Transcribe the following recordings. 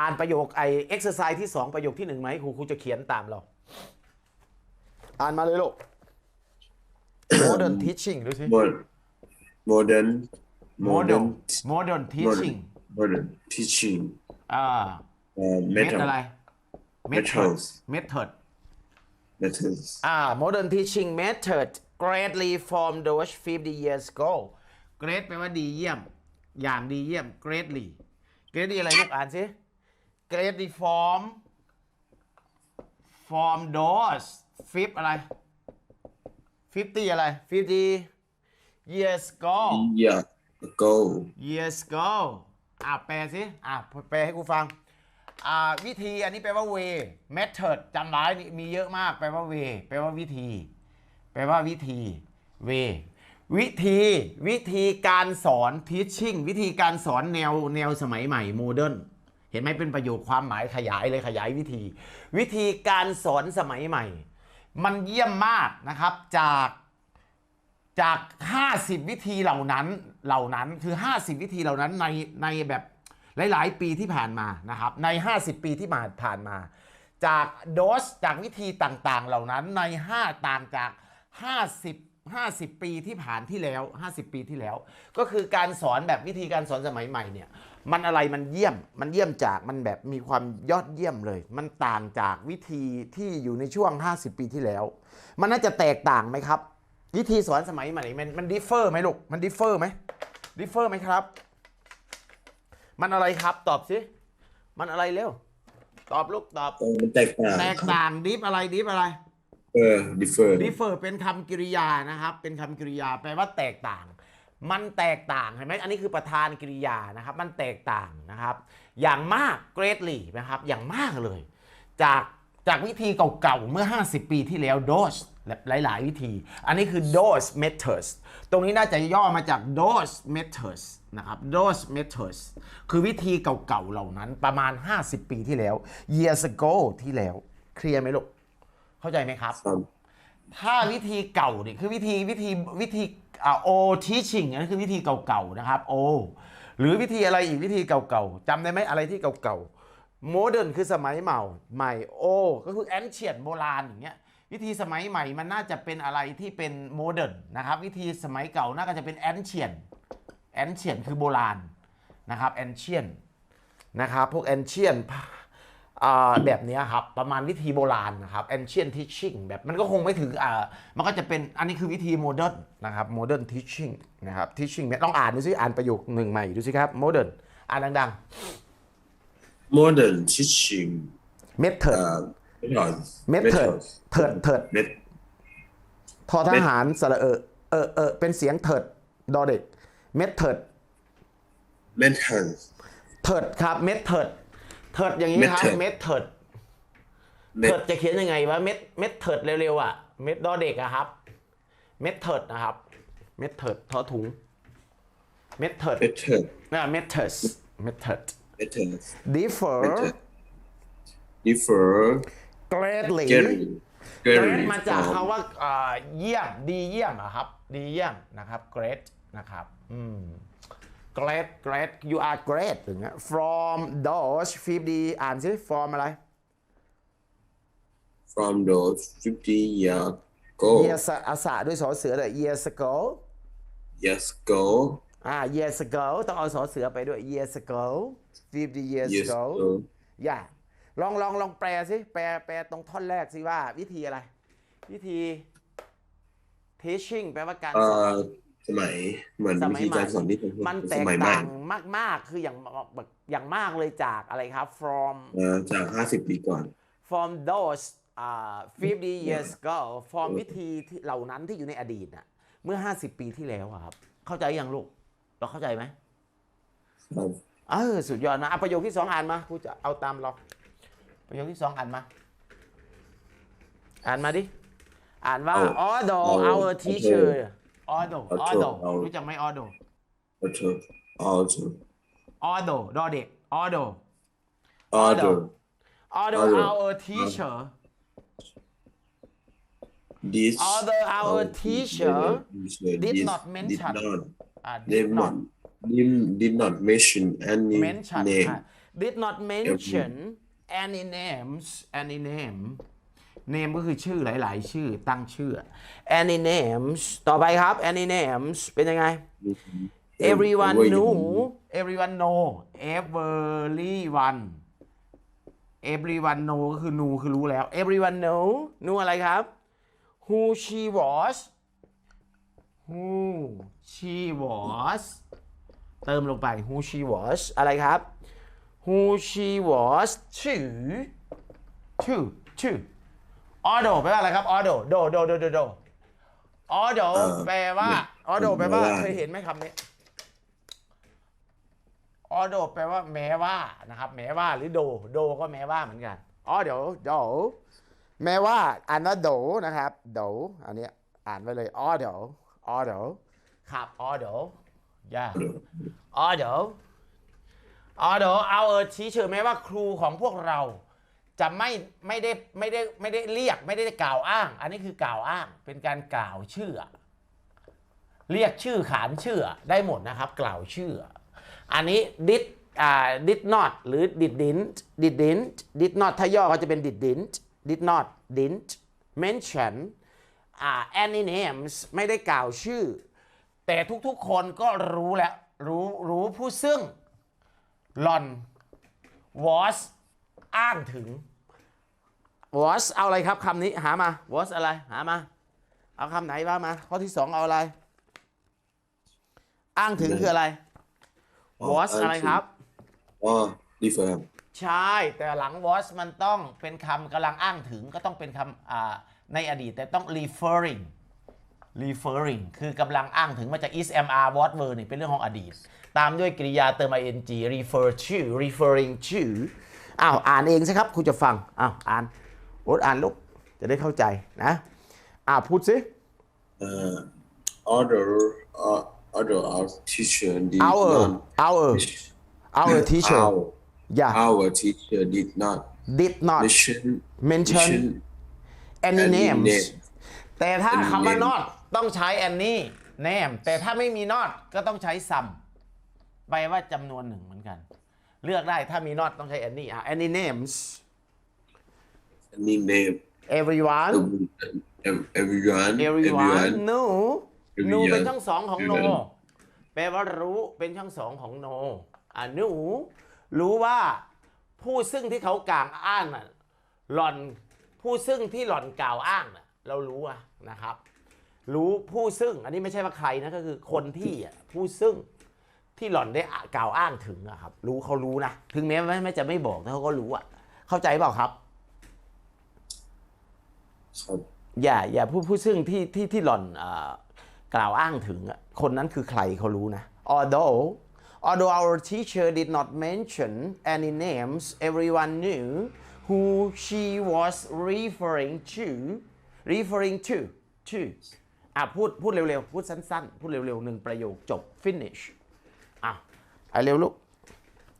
อ่านประโยคไอเอ็กซ์ไซส์ที่สองประโยคที่หนึ่งไหมครูครูจะเขียนตามเรา อ่านมาเลยลูก modern teaching ดูสิ Mod- modern modern modern modern teaching modern teaching อ่า uh, เม็ด method อะไร methods method methods อ่า modern teaching method greatly from those 50 years ago great แปลว่าดีเยี่ยม อย่างดีเยี่ยม greatly greatly อะไรลูกอ่านสิ greatly from from those fifth อะไร50อะไร50 years ago year ago years ago อะแปลสิ อะแปลให้กูฟัง อ่าวิธีอันนี้แปลว่า way method จำไว้นี่มีเยอะมาก แปลว่า way แปลว่าวิธี แปลว่าวิธี way วิธีวิธีการสอน teaching วิธีการสอนแนวแนวสมัยใหม่ modern เห็นไหมเป็นประโยคความหมายขยายเลยขยายวิธี วิธีการสอนสมัยใหม่ มันเยี่ยมมากนะครับจากจาก 50 วิธีเหล่านั้นเหล่านั้นคือ 50 วิธีเหล่านั้นในในแบบหลาย ๆ ปีที่ผ่านมานะครับใน 50 ปีที่ผ่านผ่านมา จากโดสจากวิธีต่างๆ เหล่านั้นใน 5ต่างจาก 50 50 ปีที่ผ่านที่แล้ว 50 ปีที่แล้ว ก็คือการสอนแบบวิธีการสอนสมัยใหม่เนี่ย มันอะไรมันเยี่ยม มันเยี่ยมจาก มันแบบมีความยอดเยี่ยมเลย มันต่างจากวิธีที่อยู่ในช่วง 50 ปีที่แล้ว มันน่าจะแตกต่างไหมครับ วิธีสอนสมัยใหม่ มันมันดิฟเฟอร์ไหมลูก มันดิฟเฟอร์ไหมดิฟเฟอร์ไหมครับ มันอะไรครับ ตอบสิ มันอะไรเร็ว ตอบลูกตอบเออมันแตกต่าง แตกต่างดิฟอะไรดิฟอะไร ออ differ ดิฟเฟอร์เป็นคำกริยานะครับ เป็นคำกริยาแปลว่าแตกต่าง มันแตกต่างเห็นไหมอันนี้คือประธานกริยานะครับ มันแตกต่างนะครับ อย่างมาก greatly นะครับ อย่างมากเลย จากจากวิธีเก่าๆ เมื่อ 50 ปีที่แล้ว dose หลายๆ วิธี อันนี้คือ dose methods ตรงนี้น่าจะย่อมาจาก dose methods นะครับ dose methods คือวิธีเก่าๆ เหล่านั้นประมาณ 50 ปีที่แล้ว years ago ที่แล้ว เคลียร์ไหมลูก เข้าใจไหมครับครับ ถ้าวิธีเก่าเนี่ยคือวิธีวิธีวิธีอ่า o teaching อันนั้นคือวิธีเก่าๆนะครับ o หรือวิธีอะไรอีกวิธีเก่าๆจำได้ไหมอะไรที่เก่าๆ modern คือสมัยใหม่ใหม่ o ก็คือ ancient โบราณอย่างเงี้ยวิธีสมัยใหม่มันน่าจะเป็นอะไรที่เป็น modern นะครับวิธีสมัยเก่าน่าจะเป็น ancient ancient คือโบราณนะครับ ancient นะครับพวก ancient อ่า แบบเนี้ยครับ ประมาณวิธีโบราณนะครับ ancient teaching แบบมันก็คงไม่ถึงอ่ามันก็จะเป็นอันนี้คือวิธี modern นะครับ modern teaching นะครับ teaching เนี่ยต้องอ่านดูซิอ่านประโยคหนึ่งใหม่ดูสิครับ modern อ่านดัง modern teaching ๆ method uh, methods method เถิดเถิด met ทอทหารสระเออเออเออเป็นเสียงเถิดดอเด็ก method methods เถิดครับ method เถิดอย่างนี้ครับ method method เถิ met ดจะเขียนยังไงวะเม็ดเม็ดเถิดเร็วๆอะเม็ดดอเด็กอะครับ เม็ดเถิดนะครับ เม็ดเถิดทอถุง เม็ดเถิด method นะเม็ดเถิดเม็ดเถิด methods differ method differ greatly greatly เกรด greatly มาจาก from คำว่าอ่าเยี่ยมดีเยี่ยมอะครับ ดีเยี่ยมนะครับ great นะครับ อืม great great you are great อย่างเงี้ย from those 50อ่านสิ from อะไร from those 50 years ago years อาสาด้วยสอเสือเลย years ago years ago อ่า years ago ต้องเอาสอเสือไปด้วย years ago 50 years years ago ago อย่าลองลองลองแปลสิ แปลแปลตรงท่อนแรกสิว่า วิธีอะไร วิธี teaching แปลว่าการเอ่สอนอ สมัยเหมือนสวิมัยธีใหม่การสอนที่เป็นมันแตสกมัยใหม่ต่างมาก ๆ คืออย่างแบบอย่างมากเลยจากอะไรครับ from เอ่อจาก 50 ปีก่อน from those อ่า50 years ago from วิธีที่เหล่านั้นที่อยู่ในอดีตน่ะเมื่อ 50 ปีที่แล้วอะครับ เข้าใจยังลูก เราเข้าใจไหมครับเออสุดยอดนะอะประโยคที่สองอ่านมากูจะเอาตามเรา ประโยคที่สองอ่านมา อ่านมาดิ อ่านว่าเอา although เอา our teacher although although เอา รู้จักไหม although also also although ดอเด็ก although although although Although our teacher this although our our teacher teacher did this not mention did not อ่า did did not not did, did not mention any mention name อ่ะ did not mention any names any name Name ก็คือชื่อหลาย ๆ ชื่อตั้งชื่อ any names ต่อไปครับ any names เป็นยังไง everyone knew everyone know everyone everyone know ก็คือ know คือรู้แล้ว everyone know know อะไรครับ who she was who she was เติมลงไป who she was อะไรครับ who she was to to to ordo แปลว่าอะไรครับ ordo do do do do do ordo เอ่อแปลว่า ordo แปลว่าแปลว่าเคยเห็นไหมคำนี้ ordo แปลว่าแม้ว่านะครับ แม้ว่าหรือ do do ก็แม้ว่าเหมือนกัน ordo do แม้ว่าอ่านว่า do นะครับ do อันเนี้ยอ่านไว้เลย ordo ordo ครับ ordo yeah ordo ordo our teacher แม้ว่าครูของพวกเรา จะไม่ไม่ได้ไม่ได้ไม่ได้เรียกไม่ได้กล่าวอ้าง อันนี้คือกล่าวอ้างเป็นการกล่าวชื่อ เรียกชื่อขานชื่อได้หมดนะครับ กล่าวชื่อ อันนี้ did อ่า did not หรือ did didn't did didn't did not ถ้าย่อก็จะเป็น did didn't did not didn't mention อ่า any names ไม่ได้กล่าวชื่อ แต่ทุกๆคนก็รู้แล้วรู้รู้ผู้ซึ่งหลอน was อ้างถึง was เอาอะไรครับคำนี้หามา was อะไรหามา เอาคำไหนว่ามา ข้อที่สองเอาอะไร อ้างถึงคืออะไร was อะไรครับอ๋อ different ใช่ แต่หลัง was มันต้องเป็นคำกำลังอ้างถึงก็ต้องเป็นคำอ่าในอดีต แต่ต้อง referring referring คือกำลังอ้างถึงมาจาก is am are was were นี่เป็นเรื่องของอดีต ตามด้วยกริยาเติม ing refer to referring to อ้าวอ่านเองสิครับคุณจะฟังอ้าวอ่านโอ๊ตอ่านลูกจะได้เข้าใจนะอ่าพูดสิ uh, other uh, other our teacher did our not our our teacher our, yeah our teacher did not did not mention mention any any names name แต่ถ้า any คำว่า name not ต้องใช้ any name แต่ถ้าไม่มี not ก็ต้องใช้ some แปลว่าจำนวนหนึ่งเหมือนกัน เลือกได้ถ้ามี not ต้องใช้ any อะ any names any name everyone Every- everyone everyone no no Everyone เป็นช่องสองของ no Everyone แปลว่ารู้เป็นช่องสองของ no อะ no รู้ว่าผู้ซึ่งที่เขากล่าวอ้างน่ะหล่อนผู้ซึ่งที่หล่อนกล่าวอ้างน่ะเรารู้อะนะครับ รู้ผู้ซึ่ง อันนี้ไม่ใช่ว่าใครนะก็คือคนที่อะผู้ซึ่ง ที่หล่อนได้กล่าวอ้างถึงอะครับ รู้เขารู้นะ ถึงแม้ว่าไม่จะไม่บอกแต่เขาก็รู้อะเข้าใจเปล่าครับครับอย่า อย่าผู้ผู้ซึ่งที่ที่ที่หล่อนเอ่อกล่าวอ้างถึงอะคนนั้นคือใครเขารู้นะ although although our teacher did not mention any names everyone knew who she was referring to referring to to อะพูดพูดเร็วๆ พูดสั้นๆ พูดเร็วๆหนึ่งประโยคจบ finish อ่ะเอาเร็วลูก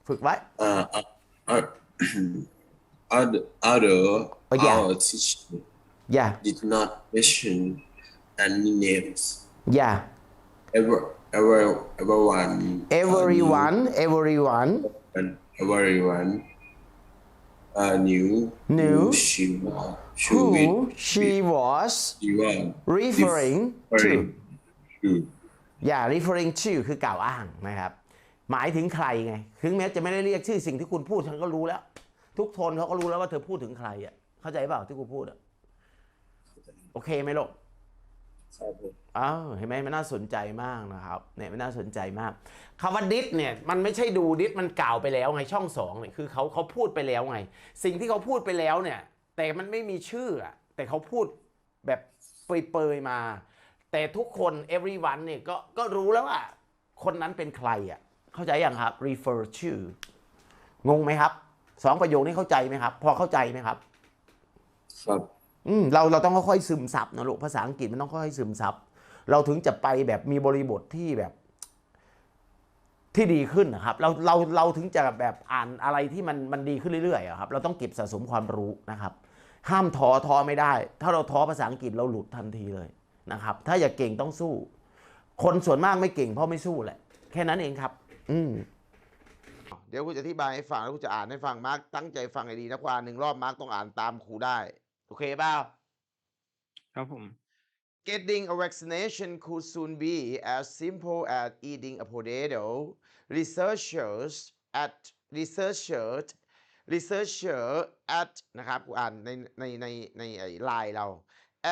ฝึกไว้ uh, uh, uh, other other Oh, yeah. our teacher yeah did not mention any names yeah ever ever everyone uh, everyone everyone knew- and everyone uh, knew Knew who she was she with who she was she was referring to referring to อย่า referring to คือกล่าวอ้างนะครับ หมายถึงใครไง ถึงแม้จะไม่ได้เรียกชื่อสิ่งที่คุณพูดฉันก็รู้แล้ว ทุกคนเขาก็รู้แล้วว่าเธอพูดถึงใครอะ เข้าใจเปล่าที่กูพูดอะ โอเคไหมลูกครับผมอ้าวเห็นไหมมันน่าสนใจมากนะครับ เนี่ยมันน่าสนใจมากคำว่าดิสเนี่ยมันไม่ใช่ดูดิสมันกล่าวไปแล้วไงช่องสองเนี่ยคือเขาเขาพูดไปแล้วไง สิ่งที่เขาพูดไปแล้วเนี่ย แต่มันไม่มีชื่ออะแต่เขาพูดแบบเปรยๆมา แต่ทุกคน everyone เนี่ยก็ก็รู้แล้วว่า คนนั้นเป็นใครอะเข้าใจยังครับ refer to งงไหมครับสองประโยคนี้เข้าใจไหมครับ พอเข้าใจไหมครับครับอืมเราเราต้องค่อยๆซึมซับนะลูกภาษาอังกฤษมันต้องค่อยๆซึมซับเราถึงจะไปแบบมีบริบทที่แบบ ที่ดีขึ้นนะครับ เราเราเราถึงจะแบบอ่านอะไรที่มันมันดีขึ้นเรื่อยๆอะครับ เราต้องเก็บสะสมความรู้นะครับ ห้ามท้อท้อไม่ได้ ถ้าเราท้อภาษาอังกฤษเราหลุดทันทีเลย นะครับ ถ้าอยากเก่งต้องสู้ คนส่วนมากไม่เก่งเพราะไม่สู้แหละ แค่นั้นเองครับ อืมเดี๋ยวครูจะอธิบายให้ฟังแล้วครูจะอ่านให้ฟังมาร์กตั้งใจฟังให้ดีนะควานหนึ่งรอบมาร์กต้องอ่านตามครูได้ โอเคเปล่าครับผม Getting a vaccination could soon be as simple as eating a potato. Researchers at researchers researcher at นะครับกูอ่านในในในในไอ้ไลน์เรา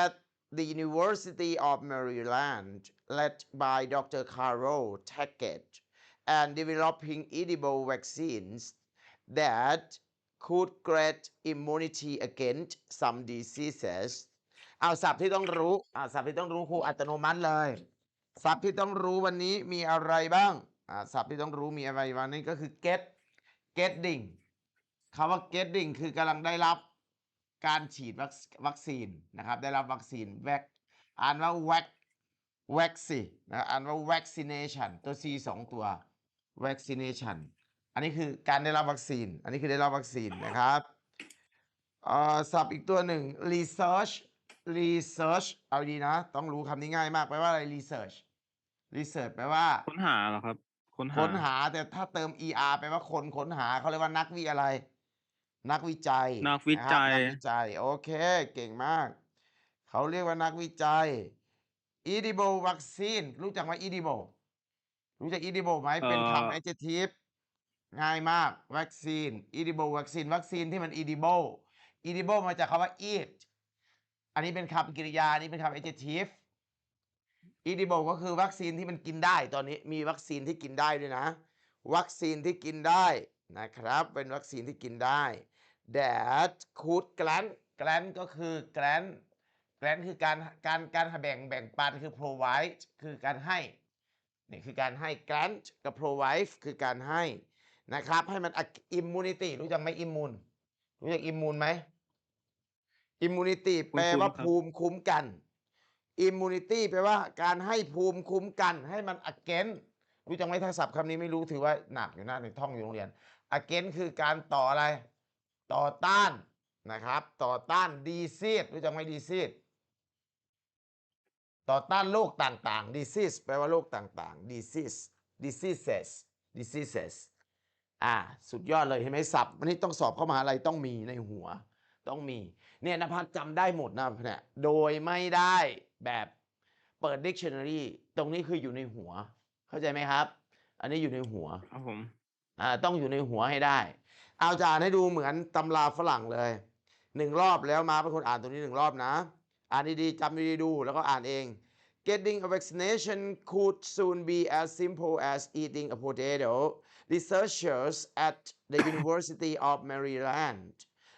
at the University of Maryland led by Dr. Carol Tackett and developing edible vaccines that could grant immunity against some diseases เอาศัพท์ที่ต้องรู้อ่าศัพท์ที่ต้องรู้ครูอัตโนมัติเลย ศัพท์ที่ต้องรู้วันนี้มีอะไรบ้างอ่าศัพท์ที่ต้องรู้มีอะไรบ้างนี่ก็คือ get getting คำว่า getting คือกำลังได้รับ การฉีดวัควัคซีนนะครับ ได้รับวัคซีนแวคอ่านว่า vac vaccine นะอ่านว่า vaccination ตัว c สองตัว vaccination อันนี้คือการได้รับวัคซีน อันนี้คือได้รับวัคซีนนะครับเอ่อศัพท์อีกตัวหนึ่ง research research เอาดีนะ ต้องรู้คำนี้ง่ายมากแปลว่าอะไร research research แปลว่า ค้นหาเหรอครับ ค้นหา ค้นหาแต่ถ้าเติม er แปลว่าคนค้นหาเขาเรียกว่านักวิอะไร นักวิจัยนักวิจัย นะครับนักวิจัย โอเค เก่งมาก เขาเรียกว่านักวิจัย edible vaccine รู้จักไหม edible รู้จัก edible ไหมเป็นเอ่อ คำ adjective ง่ายมาก vaccine edible vaccine วัคซีนที่มัน edible edible มาจากคำว่า eat อันนี้เป็นคำกริยาอันนี้เป็นคำ adjective edible ก็คือวัคซีนที่มันกินได้ตอนนี้มีวัคซีนที่กินได้ด้วยนะ วัคซีนที่กินได้นะครับ เป็นวัคซีนที่กินได้ that could grant grant ก็คือ grant grant คือการการการแบ่งแบ่งปันคือ provide คือการให้นี่คือการให้ grant กับ provide คือการให้นะครับ ให้มัน immunity รู้จักไหม immune รู้จัก immune ไหม immunity แปลว่าคุ้นๆครับภูมิคุ้มกัน immunity แปลว่าการให้ภูมิคุ้มกัน ให้มัน against รู้จักไหมถ้าศัพท์คำนี้ไม่รู้ถือว่าหนักอยู่นะในท่องอยู่โรงเรียน against คือการต่ออะไร ต่อต้านนะครับ ต่อต้าน disease รู้จักไหม disease ต่อต้านโรคต่างๆ disease แปลว่าโรคต่างๆ disease diseases diseases อ่า สุดยอดเลยเห็นไหมศัพท์วันนี้ต้องสอบเข้ามหาลัยต้องมีในหัว ต้องมี เนี่ยนภัสจำได้หมดนะเนี่ยโดยไม่ได้แบบเปิด dictionary ตรงนี้คืออยู่ในหัว เข้าใจไหมครับ อันนี้อยู่ในหัวครับผม อ่าต้องอยู่ในหัวให้ได้ เอาจะอ่านให้ดูเหมือนตำราฝรั่งเลยหนึ่งรอบแล้วมาเป็นคนอ่านตรงนี้หนึ่งรอบนะ อ่านดีๆจำดีๆดูแล้วก็อ่านเอง Getting a vaccination could soon be as simple as eating a potato. Researchers at the University of Maryland,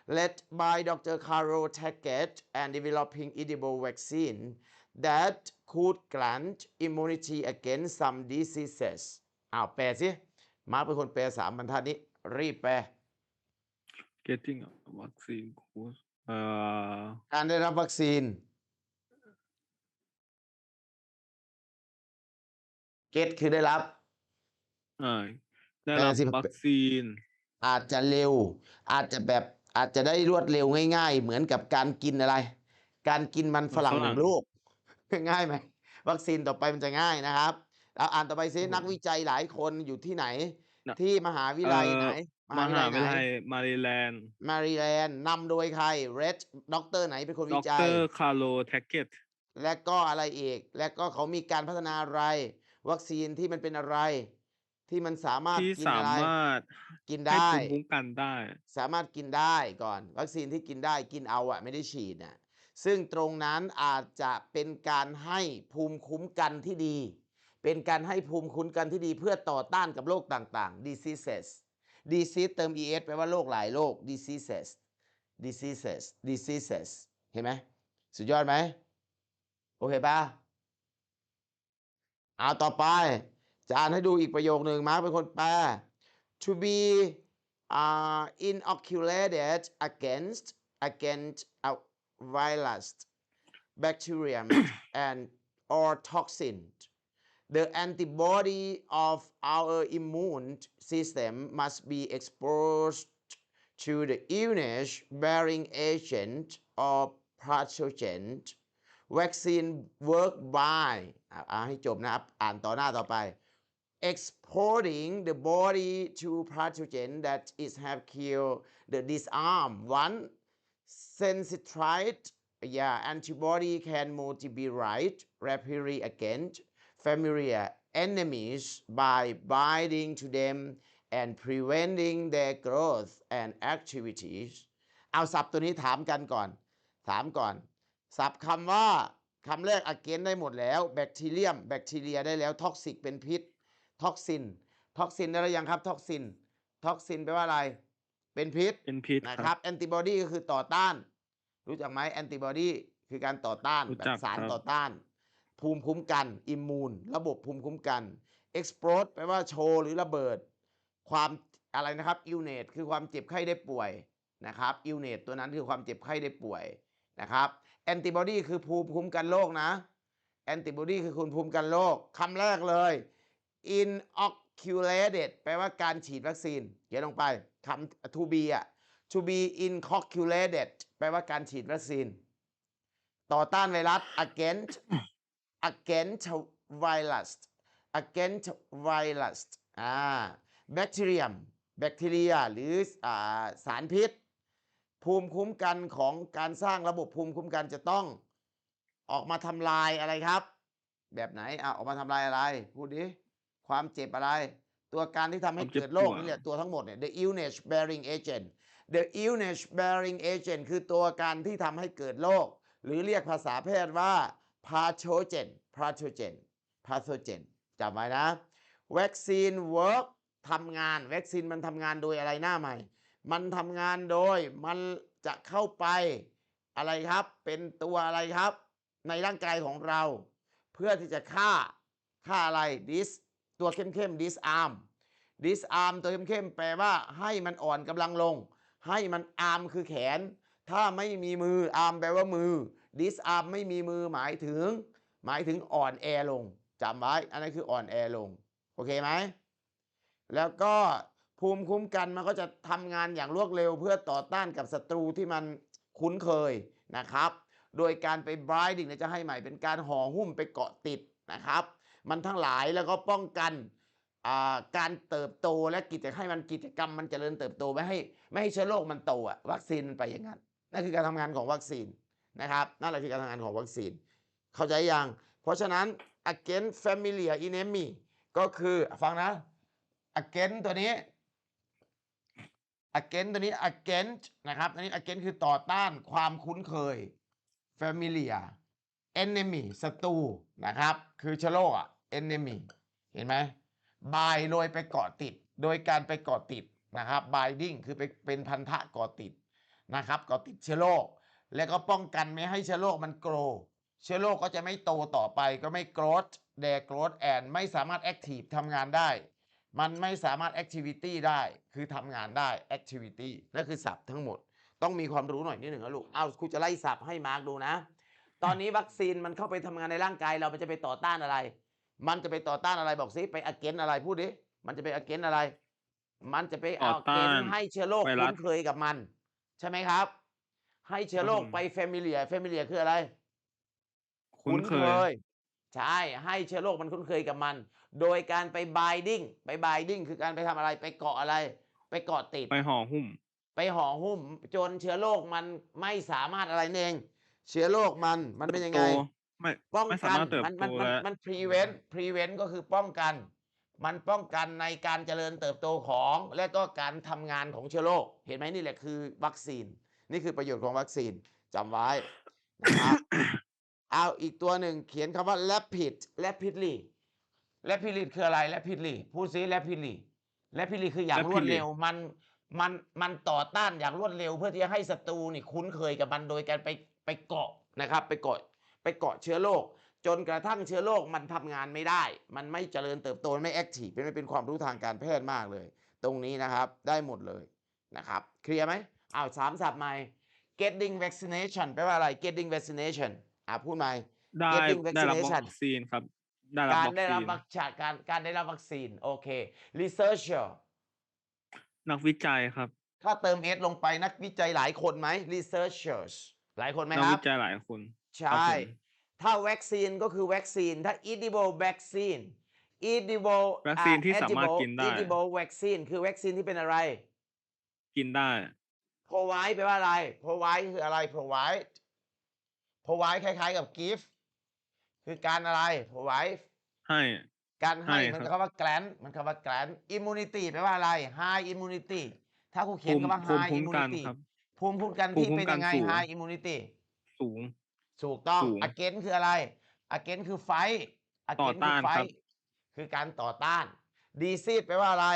led by Dr. Carol Tackett, and developing edible vaccine that could grant immunity against some diseases. อ้าวแปลสิ มาร์คเป็นคนแปลสามบรรทัดนี้ รีบแปล getting a vaccine course เอ่อการได้รับวัคซีน get คือได้รับเอ่อได้แปลรับสิวัคซีน อาจจะเร็ว อาจจะแบบอาจจะได้รวดเร็วง่าย ๆ เหมือนกับการกินอะไร การกินมันฝรั่งมันฝหรั่นึ่งงลูกง่ายไหมวัคซีนต่อไปมันจะง่ายนะครับ เราอ่านต่อไปซิครับผมนักวิจัยหลายคนอยู่ที่ไหนนะที่มหาวิทยาลัยไหนมหาวิทยาไหนลัยมาริแลนด์มารีแลนด์นำโดยใครเรดด็อกเตอร์ไหนเป็นคนดวิจัรยคาร์โลแท็กเก็ตและก็อะไรอีก และก็เขามีการพัฒนาอะไร วัคซีนที่มันเป็นอะไร ที่มันสามารถที่กินสาอะไรมารถกินให้ได้ภูมิคุ้มกันได้ สามารถกินได้ก่อน วัคซีนที่กินได้กินเอาอะไม่ได้ฉีดอะซึ่งตรงนั้นอาจจะเป็นการให้ภูมิคุ้มกันที่ดี เป็นการให้ภูมิคุ้มกันที่ดีเพื่อต่อต้านกับโรคต่างๆ diseases disease เติม es แปลว่าโรคหลายโรค diseases diseases diseases เห็นไหมสุดยอดไหมโอเคปะเอาต่อไป จะอ่านให้ดูอีกประโยคหนึ่งมาร์คเป็นคนแปล to be uh, inoculated against against a virus bacterium and or toxin the antibody of our immune system must be exposed to the illness bearing agent or pathogen vaccine work by อ่ะอ่านให้จบนะครับ อ่านต่อหน้าต่อไป exporting the body to pathogen that is have killed the disarm one sensitized yeah antibody can multiply rapidly against familiar enemies by binding to them and preventing their growth and activities เอาศัพท์ตัวนี้ถามกันก่อน ถามก่อน ศัพท์คำว่าคำแรก again ได้หมดแล้วแบคทีเรียมแบคทีเรียได้แล้วท็อกซิกเป็นพิษท็อกซินท็อกซินได้แล้วยังครับท็อกซินท็อกซินแปลว่าอะไร เป็นพิษเป็นพิษนะคครัรับบแอนติบอดีก็คือต่อต้าน รู้จักไหมแอนติบอดีคือการต่อต้านรู้แบจับกสารครับต่อต้าน ภูมิคุ้มกันอิมมูนระบบภูมิคุ้มกัน explode แปลว่าโชว์หรือระเบิด ความอะไรนะครับ illness คือความเจ็บไข้ได้ป่วยนะครับ illness ตัวนั้นคือความเจ็บไข้ได้ป่วยนะครับ antibody คือภูมิคุ้มกันโรคนะ antibody คือคุณภูมิคุ้มกันโรคคำแรกเลย inoculated แปลว่าการฉีดวัคซีนเขียนลงไปคำ to be อะ to be inoculated แปลว่าการฉีดวัคซีน ต่อต้านไวรัส against against virus against virus อ่า bacterium แบคทีเรียหรืออาสารพิษ ภูมิคุ้มกันของการสร้างระบบภูมิคุ้มกันจะต้องออกมาทำลายอะไรครับ แบบไหนอะออกมาทำลายอะไร พูดดิ ความเจ็บอะไร ตัวการที่ทำให้ความเจ็บเกิดโรคปวดนี่แหละตัวทั้งหมดเนี่ย the illness bearing agent the illness bearing agent คือตัวการที่ทำให้เกิดโรคหรือเรียกภาษาแพทย์ว่า pathogen pathogen pathogen จำไว้นะ vaccine work ทำงานวัคซีนมันทำงานโดยอะไรหน้าใหม่ มันทำงานโดยมันจะเข้าไปอะไรครับ เป็นตัวอะไรครับ ในร่างกายของเรา เพื่อที่จะฆ่าฆ่าอะไร dis ตัวเข้มเข้ม disarm disarm ตัวเข้มเข้มแปลว่าให้มันอ่อนกำลังลง ให้มัน arm คือแขน ถ้าไม่มีมือ arm แปลว่ามือ disarm ไม่มีมือหมายถึง หมายถึงอ่อนแอลงจำไว้ อันนั้นคืออ่อนแอลง โอเคไหม แล้วก็ภูมิคุ้มกันมันก็จะทำงานอย่างรวดเร็วเพื่อต่อต้านกับศัตรูที่มันคุ้นเคยนะครับ โดยการไปบรายดิ้งจะให้ใหม่เป็นการห่อหุ้มไปเกาะติดนะครับ มันทั้งหลายแล้วก็ป้องกันการเติบโตและกิจให้มันกิจกรรมมันเจริญเติบโตไม่ให้ไม่ให้เชื้อโรคมันโตอะวัคซีนมันไปอย่างนั้นนั่นคือการทำงานของวัคซีน นะครับนั่นแหละคือการทำงานของวัคซีน เข้าใจยัง เพราะฉะนั้น against familiar enemy ก็คือฟังนะ against ตัวนี้ against ตัวนี้ against นะครับอันนี้ against คือต่อต้านความคุ้นเคย familiar enemy ศัตรูนะครับ คือเชื้อโรคอะ enemy เห็นไหม by โดยไปเกาะติด โดยการไปเกาะติดนะครับ binding คือไปเป็นพันธะเกาะติดนะครับ เกาะติดเชื้อโรค แล้วก็ป้องกันไม่ให้เชื้อโรคมันโกรเชื้อโรคก็จะไม่โตต่อไปก็ไม่ growth their growth and ไม่สามารถ active ทำงานได้ มันไม่สามารถ activity ได้ คือทำงานได้ activity นั่นคือศัพท์ทั้งหมด ต้องมีความรู้หน่อยนิดหนึ่งนะลูก เอาครูจะไล่ศัพท์ให้มาร์กดูนะ ตอนนี้วัคซีนมันเข้าไปทำงานในร่างกายเรา มันจะไปต่อต้านอะไร มันจะไปต่อต้านอะไรบอกสิไป against อะไรพูดดิ มันจะไป against อะไร มันจะไปเอาต่อต้าน against ให้เชื้อโรคไวรัคุ้สนเคยกับมัน ใช่ไหมครับ ให้เชื้อโรคอืมไป familiar familiar คืออะไร คุ้นเคย ใช่ ให้เชื้อโรคมันคุ้นเคยกับมัน โดยการไป binding ไป binding คือการไปทำอะไร ไปเกาะอะไร ไปเกาะติด ไปห่อหุ้ม ไปห่อหุ้ม จนเชื้อโรคมันไม่สามารถอะไรนั่นเอง เชื้อโรคมันมันเป็นยังไงโตไม่ป้องไม่สากันมารถเติบมันโตมันมันและมัน prevent prevent ก็คือป้องกัน มันป้องกันในการเจริญเติบโตของ และก็การทำงานของเชื้อโรค เห็นไหมนี่แหละคือวัคซีน นี่คือประโยชน์ของวัคซีนจำไว้นะครับเอาอีกตัวหนึ่งเขียนคำว่า rapid rapidly rapidly คืออะไร rapidly พูดซิ rapidly rapidly คืออย่างรวด rapidly เร็วมันมันมันต่อต้านอย่างรวดเร็ว เพื่อที่จะให้ศัตรูนี่คุ้นเคยกับมันโดยการไปไปเกาะนะครับ ไปเกาะไปเกาะเชื้อโรคจนกระทั่งเชื้อโรคมันทำงานไม่ได้ มันไม่เจริญเติบโตไม่แอคทีฟเป็นไม่เป็นความรู้ทางการแพทย์มากเลย ตรงนี้นะครับได้หมดเลยนะครับ เคลียร์ไหม อ้าวสามศัพท์ใหม่ getting vaccination แปลว่าอะไร getting vaccination อะพูดใหม่ ได้ getting ได้รับ vaccination วัคซีนครับ ได้รับการวัคได้ซีรับนวัคซีนการการได้รับวัคซีนโอเค researcher นักวิจัยครับ ถ้าเติม s ลงไปนักวิจัยหลายคนไหม researchers หลายคนไหมนักครัวิบ จัยหลายคน ใชครับ่ผมถ้าวัคซีนก็คือวัคซีน ถ้า edible vaccine edible วัคซีนที่สามารถกินได้ edible vaccine คือวัคซีนที่เป็นอะไร กินได้ provide แปลว่าอะไร provide คืออะไร provide provide คล้าย ๆ กับ give คือการอะไร provide ให้ การให้ให้มันครับคำว่า grant มันคำว่า grant immunity แปลว่าอะไร high immunity ถ้าครูเขียนภูมิคำว่า ภูมิ high คุ้มกัน immunity ครับ ภูมิคุ้มกันภูมิที่คุ้มเป็นกันยังไงสูง high immunity สูง ถูกต้อง สูง against คืออะไร against คือ fight ต่อ against ต้านคือครับ fight คือการต่อต้าน disease แปลว่าอะไร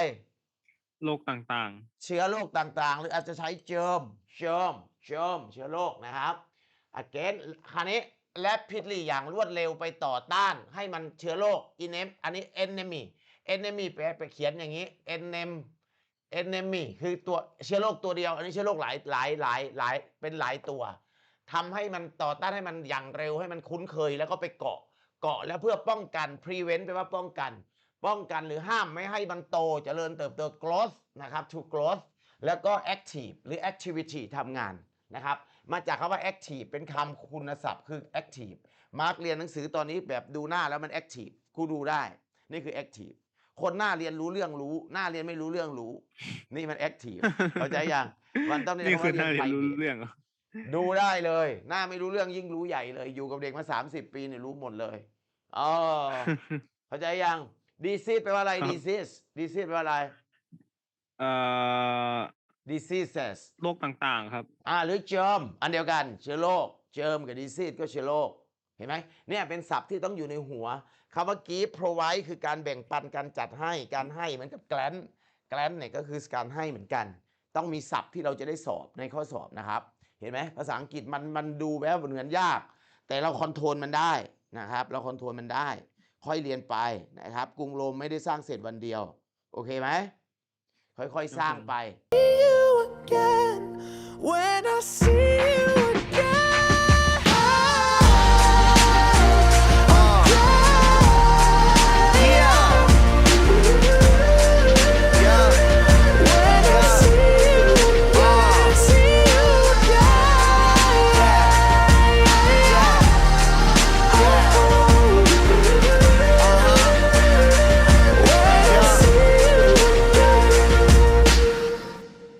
โรคต่างเชื้อโรคต่างๆ หรืออาจจะใช้เจิมเจิมเจิมเชื้อโรคนะครับ again คราวนี้ rapidly อย่างรวดเร็วไปต่อต้านให้มันเชื้อโรค enem อันนี้ enemy enemy แปลไปเขียนอย่างนี้ enem enemy คือตัวเชื้อโรคตัวเดียว อันนี้เชื้อโรคหลายหลายหลายหลายเป็นหลายตัวทำให้มันต่อต้านให้มันอย่างเร็วให้มันคุ้นเคยแล้วก็ไปเกาะ เกาะแล้วเพื่อป้องกัน prevent แปลว่าป้องกัน ป้องกันหรือห้ามไม่ให้มันโตเจริญเติบโต growth นะครับ to growth แล้วก็ active หรือ activity ทำงานนะครับ มาจากคำว่า active เป็นคำคุณศัพท์คือ active มาร์กเรียนหนังสือตอนนี้แบบดูหน้าแล้วมัน active กูดูได้ นี่คือ active คนหน้าเรียนรู้เรื่องรู้ หน้าเรียนไม่รู้เรื่องรู้ นี่มัน active เข้าใจยังมันต้องๆเรียนี่นคือคำน่าว่าเรียนรู้ private เรื่องเหรอดูได้เลย หน้าไม่รู้เรื่องยิ่งรู้ใหญ่เลย อยู่กับเด็กมา30ปีเนี่ยรู้หมดเลยอ๋อเข้าใจยัง disease แปลว่าอะไรครับ disease disease แปลว่าอะไรเอ่อ diseases โรคต่างๆ ครับ อ่า หรือ germ อันเดียวกันเชื้อโรค germ กับ disease ก็เชื้อโรคเห็นไหมเนี่ยเป็นศัพท์ที่ต้องอยู่ในหัวคำว่า give provide คือการแบ่งปันการจัดให้การให้เหมือนกับ grant grant เนี่ยก็คือการให้เหมือนกัน ต้องมีศัพท์ที่เราจะได้สอบในข้อสอบนะครับ เห็นไหมภาษาอังกฤษมันมันดูแบบเหมือนยาก แต่เราคอนโทรลมันได้นะครับ เราคอนโทรลมันได้ ค่อยเรียนไปนะครับ กรุงโรมไม่ได้สร้างเสร็จวันเดียว โอเคไหมค่อยๆสร้างไป you again when I see you again.